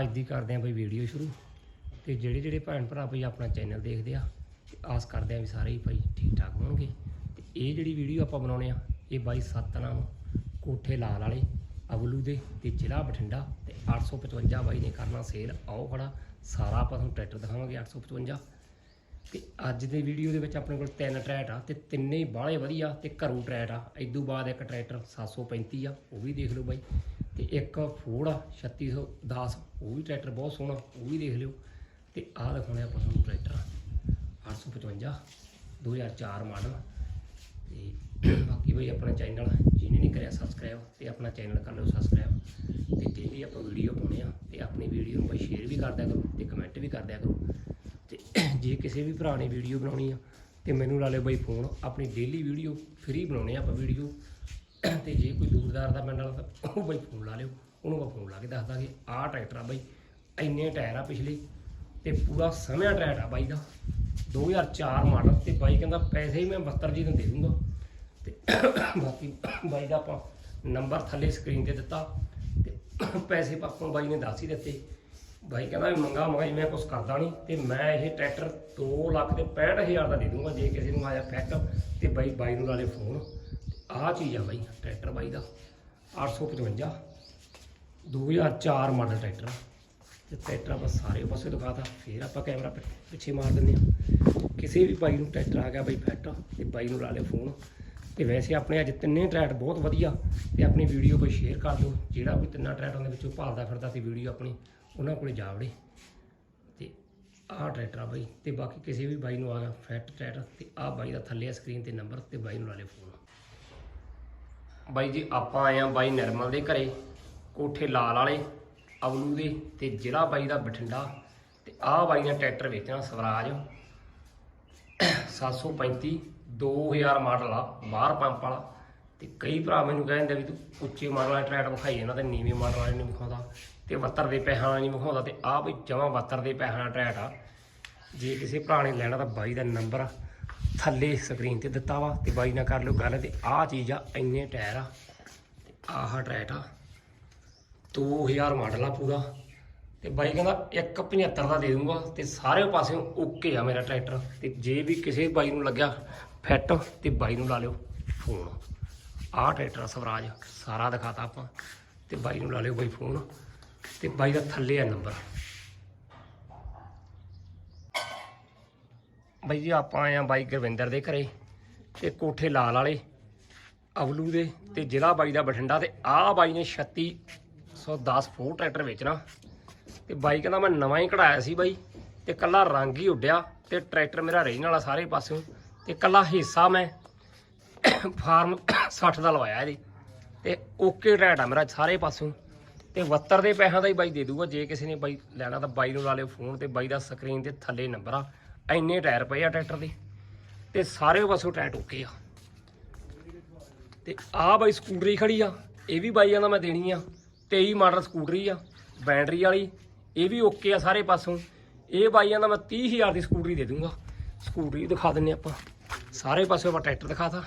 ਅੱਜ ਦੀ ਕਰਦੇ ਆਂ ਬਈ ਵੀਡੀਓ ਸ਼ੁਰੂ। ਤੇ ਜਿਹੜੇ ਜਿਹੜੇ ਭੈਣ ਭਰਾ ਬਈ ਆਪਣਾ ਚੈਨਲ ਦੇਖਦੇ ਆ, ਤੇ ਆਸ ਕਰਦੇ ਆ ਵੀ ਸਾਰੇ ਹੀ ਭਾਈ ਠੀਕ ਠਾਕ ਹੋਣਗੇ। ਤੇ ਇਹ ਜਿਹੜੀ ਵੀਡੀਓ ਆਪਾਂ ਬਣਾਉਣੇ ਆ, ਇਹ ਬਾਈ ਸਤਨਾਮ ਕੋਠੇ ਲਾਲ ਵਾਲੇ, ਅਵਲੂ ਦੇ ਤੇ ਜ਼ਿਲ੍ਹਾ ਬਠਿੰਡਾ। ਤੇ 855 ਬਾਈ ਨੇ ਕਰਨਾ ਸੇਲ ਆਓ ਖੜਾ, ਸਾਰਾ ਆਪਾਂ ਤੁਹਾਨੂੰ ਟਰੈਕਟਰ ਦਿਖਾਵਾਂਗੇ 855 ਤੇ ਅੱਜ ਦੇ ਵੀਡੀਓ ਦੇ ਵਿੱਚ ਆਪਣੇ ਕੋਲ ਤਿੰਨ ਟਰੈਟ ਆ, ਤੇ ਤਿੰਨੇ ਹੀ ਬਾਹਲੇ ਵਧੀਆ, ਤੇ ਘਰੂ ਟਰੈਟ ਆ। ਇਦੋਂ ਬਾਅਦ ਇੱਕ ਟਰੈਕਟਰ 735 ਆ, ਉਹ ਵੀ ਦੇਖ ਲਓ ਬਾਈ। ਤੇ ਇੱਕ ਫੋੜ ਆ 3610 ਉਹ ਵੀ ਟਰੈਕਟਰ ਬਹੁਤ ਸੋਹਣਾ, ਉਹ ਵੀ ਦੇਖ ਲਿਓ। ਤੇ ਆਹ ਦਿਖਾਉਣੇ ਆਪਾਂ ਤੁਹਾਨੂੰ ਟਰੈਕਟਰ। 855 2004 ਮਾਡਲ ਤੇ ਬਾਕੀ ਬਈ ਆਪਣਾ ਚੈਨਲ ਜਿਹਨੇ ਨਹੀਂ ਕਰਿਆ ਸਬਸਕ੍ਰਾਈਬ ਤੇ ਆਪਣਾ ਚੈਨਲ ਕਰ ਲਓ ਸਬਸਕ੍ਰਾਈਬ ਤੇ ਡੇਲੀ ਆਪਾਂ ਵੀਡੀਓ ਪਾਉਣੇ ਆ, ਤੇ ਆਪਣੀ ਵੀਡੀਓ ਨੂੰ ਬਈ ਸ਼ੇਅਰ ਵੀ ਕਰ ਦਿਆ ਕਰੋ, ਤੇ ਕਮੈਂਟ ਵੀ ਕਰ ਦਿਆ ਕਰੋ। ਤੇ ਜੇ ਕਿਸੇ ਵੀ ਭਰਾ ਨੇ ਵੀਡੀਓ ਬਣਾਉਣੀ ਆ, ਤੇ ਮੈਨੂੰ ਲਾ ਲਿਓ ਬਈ ਫੋਨ ਆਪਣੀ ਡੇਲੀ ਵੀਡੀਓ ਫ੍ਰੀ ਬਣਾਉਣੇ ਆ ਆਪਾਂ ਵੀਡੀਓ ਤੇ ਜੇ ਕੋਈ ਦੂਰਦਾਰ ਦਾ ਪਿੰਡ ਵਾਲਾ ਤਾਂ ਉਹ ਬਾਈ ਫੋਨ ਲਾ ਲਿਓ। ਉਹਨੂੰ ਆਪਾਂ ਫੋਨ ਲਾ ਕੇ ਦੱਸ ਦਾਂਗੇ, ਆਹ ਟਰੈਕਟਰ ਆ ਬਾਈ, ਇੰਨੇ ਟਾਇਰ ਆ ਪਿਛਲੇ ਤੇ ਪੂਰਾ ਸਮਿਆ ਟਰੈਕਟਰ ਆ ਬਾਈ ਦਾ। 2004 ਮਾਡਲ ਤੇ ਬਾਈ ਕਹਿੰਦਾ ਪੈਸੇ ਹੀ ਮੈਂ 72 ਜੀ ਨੂੰ ਦੇ ਦੂੰਗਾ। ਤੇ ਬਾਕੀ ਬਾਈ ਦਾ ਆਪਾਂ ਨੰਬਰ ਥੱਲੇ ਸਕਰੀਨ ਤੇ ਦਿੱਤਾ ਤੇ ਪੈਸੇ ਪਾਪੋਂ ਬਾਈ ਨੇ ਦੱਸ ਹੀ ਦਿੱਤੇ। ਬਾਈ ਕਹਿੰਦਾ ਵੀ ਮੰਗਾ ਮੰਗਾਈ, ਮੈਂ ਕੁਝ ਕਰਦਾ ਨਹੀਂ ਤੇ ਮੈਂ ਇਹ ਟਰੈਕਟਰ 2 ਲੱਖ ਤੇ 65000 ਦਾ ਦੇ ਦੂੰਗਾ, ਜੇ ਕਿਸੇ ਨੂੰ ਆਇਆ ਫੈਕ ਤੇ ਬਾਈ ਬਾਈ ਨੂੰ ਲਾ ਨਾਲੇ ਫੋਨ ਆਹ ਚੀਜ਼ ਆ ਬਾਈ, ਟਰੈਕਟਰ ਬਾਈ ਦਾ 855 2004 ਮਾਡਲ ਟਰੈਕਟਰ ਤੇ ਟਰੈਕਟਰ ਆਪਾਂ ਸਾਰੇ ਪਾਸੇ ਦਿਖਾਤਾ, ਫਿਰ ਆਪਾਂ ਕੈਮਰਾ ਪਿ- ਪਿੱਛੇ ਮਾਰ ਦਿੰਦੇ ਆ ਕਿਸੇ ਵੀ ਬਾਈ ਨੂੰ ਟਰੈਕਟਰ ਆ ਗਿਆ ਬਾਈ ਫਿੱਟ, ਤੇ ਬਾਈ ਨੂੰ ਲਾ ਲਿਓ ਫੋਨ। ਤੇ ਵੈਸੇ ਆਪਣੇ ਅੱਜ ਤਿੰਨੇ ਟਰੈਕਟਰ ਬਹੁਤ ਵਧੀਆ, ਤੇ ਆਪਣੀ ਵੀਡੀਓ ਕੋਈ ਸ਼ੇਅਰ ਕਰ ਦਿਓ। ਜਿਹੜਾ ਕੋਈ ਤਿੰਨਾਂ ਟਰੈਕਟਰਾਂ ਦੇ ਵਿੱਚੋਂ ਭਾਲਦਾ ਫਿਰਦਾ ਸੀ ਵੀਡੀਓ ਆਪਣੀ, ਉਹਨਾਂ ਕੋਲੇ ਜਾ ਵੜੇ। ਤੇ ਆਹ ਟਰੈਕਟਰ ਆ ਬਾਈ, ਤੇ ਬਾਕੀ ਕਿਸੇ ਵੀ ਬਾਈ ਨੂੰ ਆ ਗਿਆ, ਫੈਟ ਟਰੈਕਟਰ, ਤੇ ਆਹ ਬਾਈ ਦਾ ਥੱਲੇ ਆ ਸਕਰੀਨ ਤੇ ਨੰਬਰ, ਤੇ ਬਾਈ ਨੂੰ ਲਾ ਲਿਓ ਫੋਨ। ਬਾਈ ਜੀ, ਆਪਾਂ ਆਏ ਆ ਬਾਈ ਨਿਰਮਲ ਦੇ ਘਰੇ, ਕੋਠੇ ਲਾਲ ਵਾਲੇ, ਅਵਲੂ ਦੇ ਤੇ ਜ਼ਿਲ੍ਹਾ ਬਾਈ ਦਾ ਬਠਿੰਡਾ। ਤੇ ਆਹ ਬਾਈ ਨੇ ਟਰੈਕਟਰ ਵੇਚਣਾ, ਸਵਰਾਜ। 735 2000 ਮਾਡਲ ਆ, ਬਾਹਰ ਪੰਪ ਵਾਲਾ। ਤੇ ਕਈ ਭਰਾ ਮੈਨੂੰ ਕਹਿੰਦੇ ਵੀ ਤੂੰ ਉੱਚੇ ਮਾਡਲ ਵਾਲਾ ਟਰੈਕਟਰ ਵਿਖਾਈ ਜਾਂਦਾ ਤੇ ਨੀਵੇਂ ਮਾਡਲ ਵਾਲੇ ਨਹੀਂ ਵਿਖਾਉਂਦਾ। ਤੇ 72 ਦੇ ਪੈਸਿਆਂ ਵਾਲਾ ਨਹੀਂ ਵਿਖਾਉਂਦਾ ਤੇ ਆਹ ਵੀ ਜਮਾਂ 72 ਦੇ ਪੈਸਿਆਂ ਵਾਲਾ ਟਰੈਕਟ ਆ। ਜੇ ਕਿਸੇ ਭਰਾ ਨੇ ਲੈਣਾ ਤਾਂ ਬਾਈ ਦਾ ਨੰਬਰ ਥੱਲੇ ਸਕਰੀਨ ਤੇ ਦਿੱਤਾ ਵਾ ਤੇ ਬਾਈ ਨਾਲ ਕਰ ਲਿਓ ਗੱਲ ਤੇ ਆਹ ਚੀਜ਼ ਆ, ਇੰਨੇ ਟਾਇਰ ਆ ਤੇ ਆਹ ਟਰੈਕਟ ਆ 2000 ਮਾਡਲ ਆ ਪੂਰਾ। ਤੇ ਬਾਈ ਕਹਿੰਦਾ 175 ਦਾ ਦੇ ਦੂੰਗਾ ਤੇ ਸਾਰੇ ਪਾਸਿਓਂ ਓਕੇ ਆ ਮੇਰਾ ਟਰੈਕਟਰ। ਤੇ ਜੇ ਵੀ ਕਿਸੇ ਬਾਈ ਨੂੰ ਲੱਗਿਆ ਫਿੱਟ ਤੇ ਬਾਈ ਨੂੰ ਲਾ ਲਿਓ ਫੋਨ। ਆਹ ਟਰੈਕਟਰ ਆ ਸਵਰਾਜ, ਸਾਰਾ ਦਿਖਾਤਾ ਆਪਾਂ। ਤੇ ਬਾਈ ਨੂੰ ਲਾ ਲਿਓ ਬਾਈ ਫੋਨ। ਤੇ ਬਾਈ ਦਾ ਥੱਲੇ ਆ ਨੰਬਰ। ਬਾਈ ਜੀ ਆਪਾਂ ਆਏ ਆ ਬਾਈ ਗੁਰਵਿੰਦਰ ਦੇ ਘਰੇ ਤੇ ਕੋਠੇ ਲਾਲ ਵਾਲੇ, ਅਵਲੂ ਦੇ ਤੇ ਜ਼ਿਲ੍ਹਾ ਬਾਈ ਦਾ ਬਠਿੰਡਾ ਤੇ ਆਹ ਬਾਈ ਨੇ 3610 ਫੋਰ ਟਰੈਕਟਰ ਵੇਚਣਾ। ਤੇ ਬਾਈ ਕਹਿੰਦਾ ਮੈਂ ਨਵਾਂ ਹੀ ਕਢਾਇਆ ਸੀ ਬਾਈ ਤੇ ਕੱਲਾ ਰੰਗ ਹੀ ਉੱਡਿਆ ਤੇ ਟਰੈਕਟਰ ਮੇਰਾ ਰਹਿਣ ਵਾਲਾ ਸਾਰੇ ਪਾਸਿਓਂ ਤੇ ਕੱਲਾ ਹਿੱਸਾ ਮੈਂ ਫਾਰਮ 60 ਦਾ ਲਵਾਇਆ ਇਹਦੇ। ਤੇ ਓਕੇ ਟਰੈਕਟ ਆ ਮੇਰਾ ਸਾਰੇ ਪਾਸਿਓਂ। ਤੇ 72 ਦੇ ਪੈਸਿਆਂ ਦਾ ਹੀ ਬਾਈ ਦੇ ਦੂਗਾ, ਜੇ ਕਿਸੇ ਨੇ ਬਾਈ ਲੈਣਾ ਤਾਂ ਬਾਈ ਨੂੰ ਲਾ ਲਿਓ ਫੋਨ ਤੇ ਬਾਈ ਦਾ ਸਕਰੀਨ ਤੇ ਥੱਲੇ ਨੰਬਰ ਆ। ਇੰਨੇ ਟਾਇਰ ਪਏ ਆ ਟਰੈਕਟਰ ਦੇ ਤੇ ਸਾਰੇ ਪਾਸੋਂ ਟਾਇਰ ਓਕੇ ਆ। ਤੇ ਆਹ ਬਾਈ ਸਕੂਟਰੀ ਖੜੀ ਆ, ਇਹ ਵੀ ਬਾਈਆਂ ਦਾ ਮੈਂ ਦੇਣੀ ਆ। 23 ਮਾਡਲ ਸਕੂਟਰੀ ਆ, ਬੈਟਰੀ ਵਾਲੀ, ਇਹ ਵੀ ਓਕੇ ਆ ਸਾਰੇ ਪਾਸੋਂ। ਇਹ ਬਾਈਆਂ ਦਾ ਮੈਂ 30000 ਦੀ ਸਕੂਟਰੀ ਦੇ ਦੂੰਗਾ। ਸਕੂਟਰੀ ਦਿਖਾ ਦਿੰਨੇ ਆਪਾਂ। ਸਾਰੇ ਪਾਸੇ ਆਪਾਂ ਟਰੈਕਟਰ ਦਿਖਾਤਾ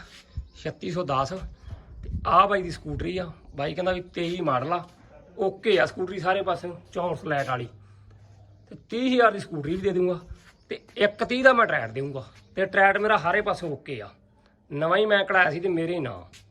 3610 ਤੇ ਆਹ ਬਾਈ ਦੀ ਸਕੂਟਰੀ ਆ, ਬਾਈ ਕਹਿੰਦਾ ਵੀ 23 ਮਾਡਲ ਆ, ਓਕੇ ਆ ਸਕੂਟਰੀ ਸਾਰੇ ਪਾਸੇ 64 ਲੈਟ ਵਾਲੀ। ਤੇ 30000 ਦੀ ਸਕੂਟਰੀ ਵੀ ਦੇ ਦੂੰਗਾ। ਤੇ 130 ਦਾ ਮੈਂ ਟਰੈਟ ਦੇਊਂਗਾ। ਤੇ ਟਰੈਟ ਮੇਰਾ ਹਾਰੇ ਪਾਸੇ ਓਕੇ ਆ। ਨਵਾਂ ਹੀ ਮੈਂ ਕਢਾਇਆ ਸੀ ਤੇ ਮੇਰੇ ਨਾਂ।